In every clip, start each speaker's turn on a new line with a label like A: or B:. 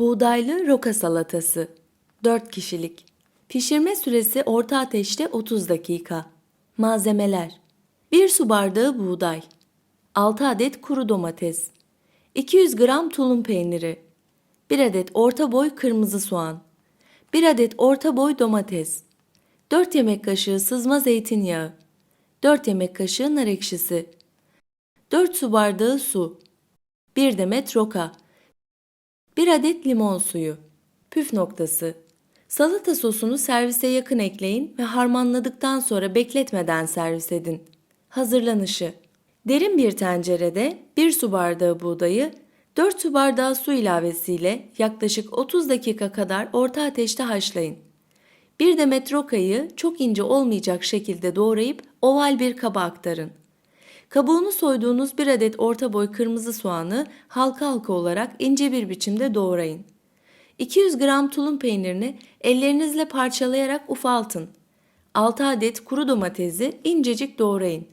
A: Buğdaylı roka salatası. 4 kişilik. Pişirme süresi orta ateşte 30 dakika. Malzemeler: 1 su bardağı buğday, 6 adet kuru domates, 200 gram tulum peyniri, 1 adet orta boy kırmızı soğan, 1 adet orta boy domates, 4 yemek kaşığı sızma zeytinyağı, 4 yemek kaşığı nar ekşisi, 4 su bardağı su, 1 demet roka, 1 adet limon suyu. Püf noktası. Salata sosunu servise yakın ekleyin ve harmanladıktan sonra bekletmeden servis edin. Hazırlanışı. Derin bir tencerede 1 su bardağı buğdayı 4 su bardağı su ilavesiyle yaklaşık 30 dakika kadar orta ateşte haşlayın. Bir demet rokayı çok ince olmayacak şekilde doğrayıp oval bir kaba aktarın. Kabuğunu soyduğunuz bir adet orta boy kırmızı soğanı halka halka olarak ince bir biçimde doğrayın. 200 gram tulum peynirini ellerinizle parçalayarak ufaltın. 6 adet kuru domatesi incecik doğrayın.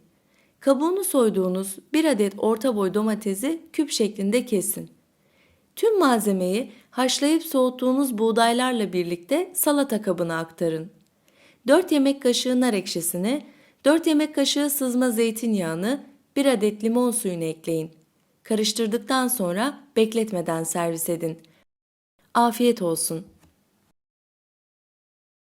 A: Kabuğunu soyduğunuz bir adet orta boy domatesi küp şeklinde kesin. Tüm malzemeyi haşlayıp soğuttuğunuz buğdaylarla birlikte salata kabına aktarın. 4 yemek kaşığı nar ekşisini, 4 yemek kaşığı sızma zeytinyağını, 1 adet limon suyunu ekleyin. Karıştırdıktan sonra bekletmeden servis edin. Afiyet olsun.